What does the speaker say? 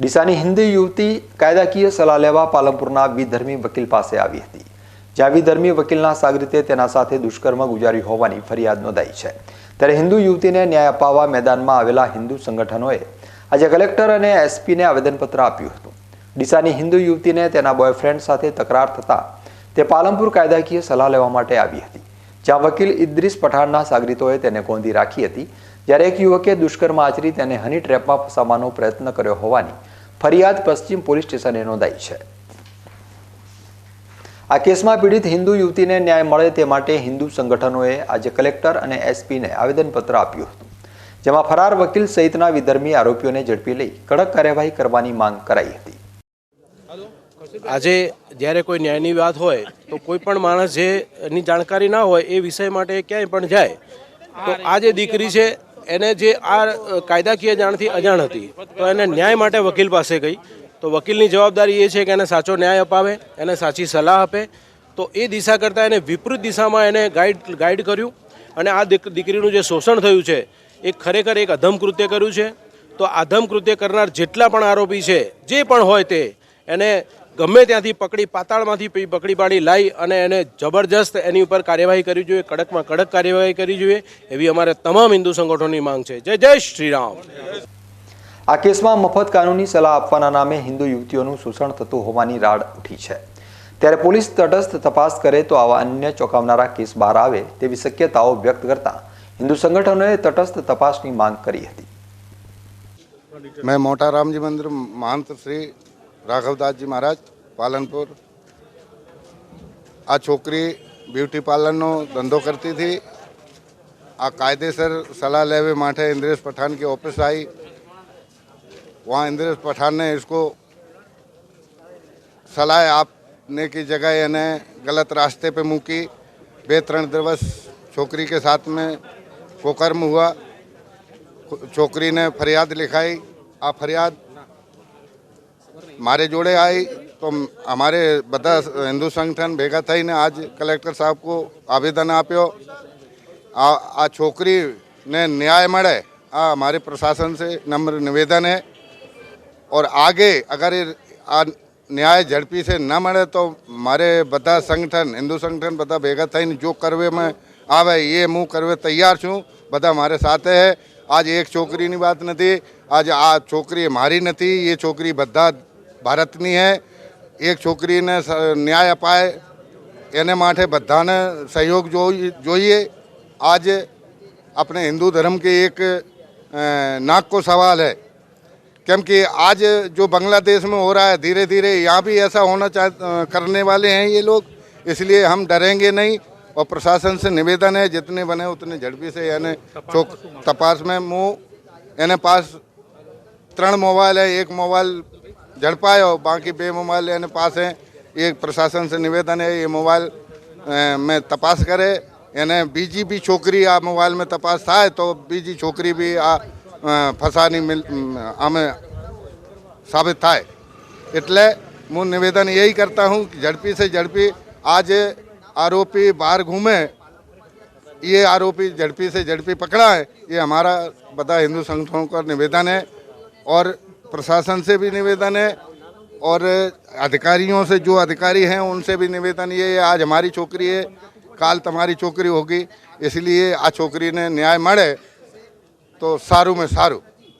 ડીસાની હિન્દુ યુવતી કાયદાકીય સલાહ લેવા પાલનપુરના વિધર્મી વકીલ પાસે આવી હતી જ્યાં વિધર્મી વકીલના સાગરીતે તેના સાથે દુષ્કર્મ ગુજારી હોવાની ફરિયાદ નોંધાઈ છે ત્યારે હિન્દુ યુવતીને ન્યાય અપાવવા મેદાનમાં આવેલા હિન્દુ સંગઠનોએ આજે કલેક્ટર અને એસપીને આવેદનપત્ર આપ્યું હતું ડીસાની હિન્દુ યુવતીને તેના બોયફ્રેન્ડ સાથે તકરાર થતાં તે પાલનપુર કાયદાકીય સલાહ લેવા માટે આવી હતી જ્યાં વકીલ ઇદ્રીસ પઠાણના સાગરીતોએ તેને ગોંધી રાખી હતી જ્યારે એક યુવકે દુષ્કર્મ આચરી તેને હની ટ્રેપમાં ફસાવવાનો પ્રયત્ન કર્યો હોવાની ફરિયાદ પશ્ચિમ પોલીસ સ્ટેશને નોંધાઈ છે આ કેસમાં પીડિત હિન્દુ યુવતીને ન્યાય મળે તે માટે હિન્દુ સંગઠનોએ આજે કલેક્ટર અને એસપીને આવેદનપત્ર આપ્યું હતું જેમાં ફરાર વકીલ સહિતના વિધર્મી આરોપીઓને ઝડપી લઈ કડક કાર્યવાહી કરવાની માંગ કરાઈ હતી આજે જ્યારે કોઈ ન્યાયની વાત હોય તો કોઈ પણ માણસ જેની જાણકારી ના હોય એ વિષય માટે ક્યાંય પણ જાય તો આ જે દીકરી છે એને જે આ કાયદાકીય જાણથી અજાણ હતી તો એને ન્યાય માટે વકીલ પાસે ગઈ તો વકીલની જવાબદારી એ છે કે એને સાચો ન્યાય અપાવે એને સાચી સલાહ આપે તો એ દિશા કરતાં એને વિપરીત દિશામાં એને ગાઈડ ગાઈડ કર્યું અને આ દીકરીનું જે શોષણ થયું છે એ ખરેખર એક અધમ કૃત્ય કર્યું છે તો આધમ કૃત્ય કરનાર જેટલા પણ આરોપી છે જે પણ હોય તે એને ગમે ત્યાંથી પકડી પાતાળમાંથી પકડી પાડી લાવી અને એને જબરજસ્ત એની ઉપર કાર્યવાહી કરવી જોઈએ કડકમાં કડક કાર્યવાહી કરવી જોઈએ એવી અમારે તમામ હિન્દુ સંગઠનોની માંગ છે જય જય શ્રી રામ આ કેસમાં મફત કાનૂની સલાહ આપવાના નામે હિન્દુ યુવતીઓનું શોષણ થતું હોવાની રાડ ઉઠી છે ત્યારે પોલીસ તટસ્થ તપાસ કરે તો આવા અન્ય ચોંકાવનારા કેસ બહાર આવે તેવી શક્યતાઓ વ્યક્ત કરતા હિન્દુ સંગઠનોએ તટસ્થ તપાસની માંગ કરી હતી મેં મોટા રામજી મંદિર મહંત શ્રી जी महाराज पालनपुर आ આ ब्यूटी पार्लर नो धंधो करती थी आ कायदेसर सलाह लेवे माठे इंद्रेश पठान की ऑफिस आई वहाँ इंद्रेश पठान ने इसको सलाह आपने की जगह इन्हें गलत रास्ते पे मूकी बेतरण दिवस छोकरी के साथ में कुकर्म हुआ छोकरी ने फरियाद लिखाई आ फरियाद મારે જોડે આઈ તો અમારે બધા હિન્દુ સંગઠન ભેગા થઈને આજ કલેક્ટર સાહેબ કો આવેદન આપ્યો આ આ છોકરી ને ન્યાય મળે આ મારી પ્રશાસન સે નમ્ર નિવેદન હે ઓર આગે અગર આ ન્યાય જળપી સે ન મળે તો મારે બધા સંગઠન હિન્દુ સંગઠન બધા ભેગા થઈને જો કરવે મે આવે યે હું કરવે તૈયાર છું બધા મારે સાથે હે આજ એક છોકરી ની વાત નથી આજ આ છોકરી મારી નથી એ છોકરી બધા है एक ભારતની હે એક છોકરીને ન્યાય અપાય એને માટે जो जो જોઈએ आज अपने हिंदू धर्म के एक नाक को सवाल है क्योंकि आज जो बांग्लादेश में हो रहा है धीरे धीरे यहाँ भी ऐसा होना चाह करने वाले हैं ये लोग इसलिए हम डरेंगे नहीं और प्रशासन से निवेदन है जितने बने उतने झड़पी से यानी चौक तपास में मुँह यानी पास तरण मोबाइल है एक मोबाइल जड़ और बाकी बे मोबाइल लेने पास हैं ये प्रशासन से निवेदन है ये मोबाइल में तपास करे यानी बीजी भी छोकरी आ मोबाइल में तपास था तो बीजी छोकरी भी आ नहीं मिल हमें साबित था થાય એટલે निवेदन यही करता हूँ कि झड़पी से झड़पी आज आरोपी बाहर घूमे ये आरोपी झड़पी से झड़पी पकड़ा है ये हमारा बता हिंदू संगठनों का निवेदन है और प्रशासन से भी निवेदन है और अधिकारियों से जो अधिकारी हैं उनसे भी निवेदन ये आज हमारी छोकरी है काल तुम्हारी छोकरी होगी इसलिए आज छोकरी ने न्याय मड़े तो सारू में सारू